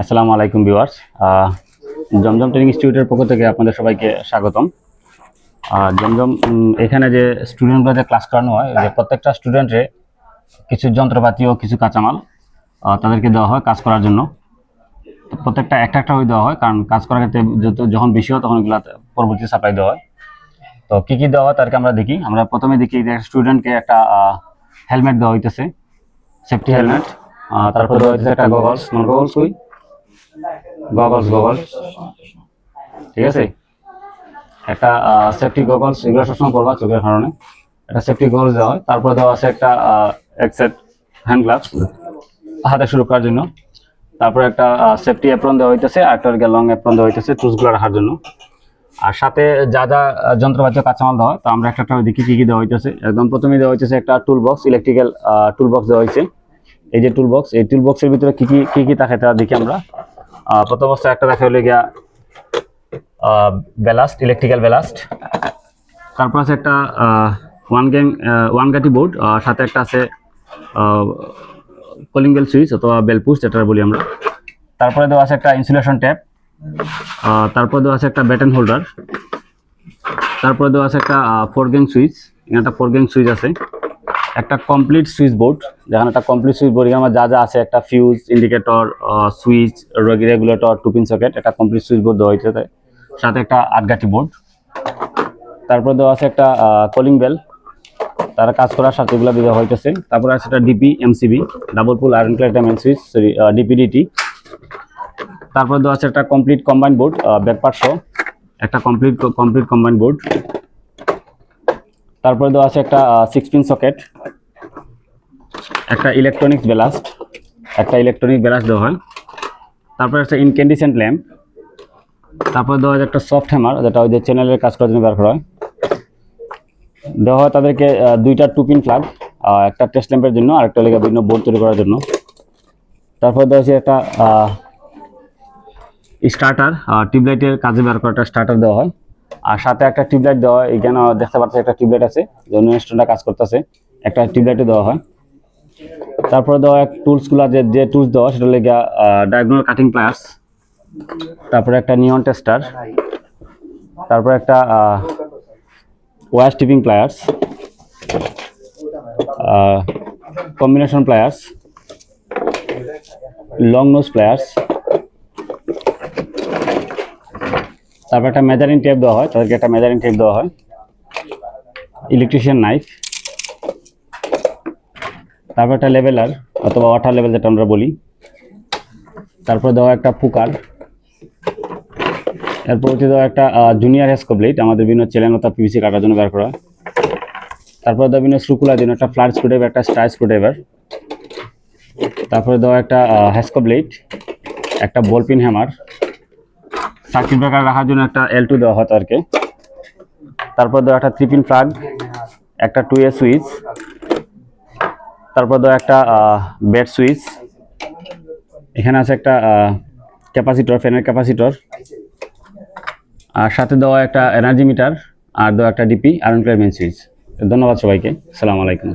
আসসালামু আলাইকুম ভিউয়ার্স। জমজম ট্রেনিং ইনস্টিটিউটের পক্ষ থেকে আপনাদের সবাইকে স্বাগতম। জমজম এখানে যে স্টুডেন্টরা যে ক্লাস করানো হয়, যে প্রত্যেকটা স্টুডেন্টে কিছু যন্ত্রপাতি ও কিছু কাঁচামাল তাদেরকে দেওয়া হয় কাজ করার জন্য। প্রত্যেকটা, একটা একটা হয়ে দেওয়া হয়, কারণ কাজ করার ক্ষেত্রে যখন বেশি হয়, তখন এগুলো পরবর্তী সাপ্লাই দেওয়া হয়। তো কী কী দেওয়া হয়, তাদেরকে আমরা দেখি। আমরা প্রথমে দেখি যে স্টুডেন্টকে একটা হেলমেট দেওয়া হইতেছে সেফটি হেলমেট তারপর দেওয়া হইতেছে একটা গগলস গগলস কই গগলস গগলস ঠিক আছে? একটা সেফটি গগলস এগুলো সবসময় পরবা চোখের কারণে। একটা সেফটি গগলস দেওয়া হয়। তারপর দেওয়া আছে একটা এক সেট হ্যান্ড গ্লাভস হাতে শুরু করার জন্য। তারপরে একটা সেফটি অ্যাপ্রন দেওয়া হইতেছে আর একটা লং অ্যাপ্রন দেওয়া হইতেছে টুসগুলো রাখার জন্য। আর সাথে যা যা যন্ত্রপাতি কাঁচামাল দেওয়া হয়, তো আমরা একটা একটা দেখি কি কি দেওয়া হইতেছে। একদম প্রথমে দেওয়া হইতেছে একটা tool box electrical tool box দেওয়া হয়েছে এই যে টুল বক্স এই টুল বক্সের ভিতরে কি কি কি কি থাকে তা দেখি আমরা। প্রথম অবস্থায় একটা দেখা হলো গিয়া ব্যালাস্ট ইলেকট্রিক্যাল ব্যালাস্ট তারপর আছে একটা ওয়ান গ্যাং ওয়ান গাটি বোর্ড সাথে একটা আছে কলিং বেল সুইচ অথবা বেল পুশ যেটা বলি আমরা। তারপরে দেওয়া আছে একটা ইনসুলেশন ট্যাপ তারপর দেওয়া আছে একটা ব্যাটন হোল্ডার তারপরে দেওয়া আছে একটা ফোর গ্যাং সুইচ একটা ফোর গ্যাং সুইচ আছে। একটা কমপ্লিট সুইচ বোর্ড যেখানে একটা কমপ্লিট সুইচ বোর্ড আমার যা যা আছে, একটা fuse indicator switch regulator two pin socket একটা কমপ্লিট সুইচ বোর্ড দেওয়া হয়েছে। সাথে একটা আটগাটি বোর্ড তারপর দেওয়া আছে একটা কলিং বেল তারা কাজ করার সাথে এগুলো দেওয়া হইতেছে। তারপর আছে একটা DP MCB double pole iron clad switch sorry DPDT তারপর দেওয়া আছে একটা কমপ্লিট কম্বাইন বোর্ড ব্যাকপার্ট সহ একটা কমপ্লিট কমপ্লিট কম্বাইন বোর্ড তারপরে দেওয়া আছে একটা সিক্স পিন সকেট একটা ইলেকট্রনিক্স ব্যালাস্ট একটা ইলেকট্রনিক ব্যালাস্ট দেওয়া হয়। তারপরে একটা ইনক্যান্ডিসেন্ট ল্যাম্প তারপরে দেওয়া হয় একটা সফট হ্যামার যেটা ওই যে চ্যানেলের কাজ করার জন্য ব্যবহার করা হয়। দেওয়া হয় তাদেরকে দুইটা টু পিন ফ্ল্যাগ একটা টেস্ট ল্যাম্পের জন্য, আর একটা লেগে বিভিন্ন বোর্ড তৈরি করার জন্য। তারপর দেওয়া হচ্ছে একটা স্টার্টার টিউবলাইটের কাজে ব্যবহার করা একটা স্টার্টার দেওয়া হয়। আর সাথে একটা টিউবলাইট দেওয়া এখানে দেখতে পাচ্ছি একটা টিউবলাইট আছে অন্য কাজ করতেছে। একটা টিউবলাইটও দেওয়া হয়। তারপরে দেওয়া এক টুলসগুলো যে যে টুলস দেওয়া সেটা লেগে ডায়াগোনাল কাটিং প্লায়ার্স তারপরে একটা নিয়ন টেস্টার তারপরে একটা wire stripping pliers combination pliers long nose pliers তারপর একটা মেজারিং টেপ দেওয়া হয়, তাদেরকে একটা মেজারিং টেপ দেওয়া হয়। ইলেকট্রিশিয়ান নাইফ তারপর একটা লেভেলার অথবা ওয়াটার লেভেল যেটা আমরা বলি। তারপর দেওয়া একটা পুকার এরপর হচ্ছে দেওয়া একটা জুনিয়ার জুনিয়র হেসকোব্লেট আমাদের বিভিন্ন চ্যানেল অথবা পিভিসি কাটার জন্য ব্যবহার করা হয়। তারপর দেওয়া বিভিন্ন স্ক্রুকুলার জন্য একটা ফ্ল্যাট স্ক্রুড্রাইভার একটা স্টার স্ক্রুড্রাইভার তারপরে দেওয়া একটা হেসকোব্লেট একটা বলপিন হ্যামার সার্কিট ব্রেকার রাখার জন্য একটা এল টু দেওয়া হয় তাদেরকে তারপর দেওয়া একটা থ্রিপিন ফ্লাগ একটা টু এ সুইচ তারপর দেওয়া একটা বেড সুইচ এখানে আছে একটা ক্যাপাসিটর ফ্যানের ক্যাপাসিটর আর সাথে দেওয়া একটা এনার্জি মিটার আর দেওয়া একটা ডিপি আয়রন ক্লার সুইচ ধন্যবাদ সবাইকে, আসসালামু আলাইকুম।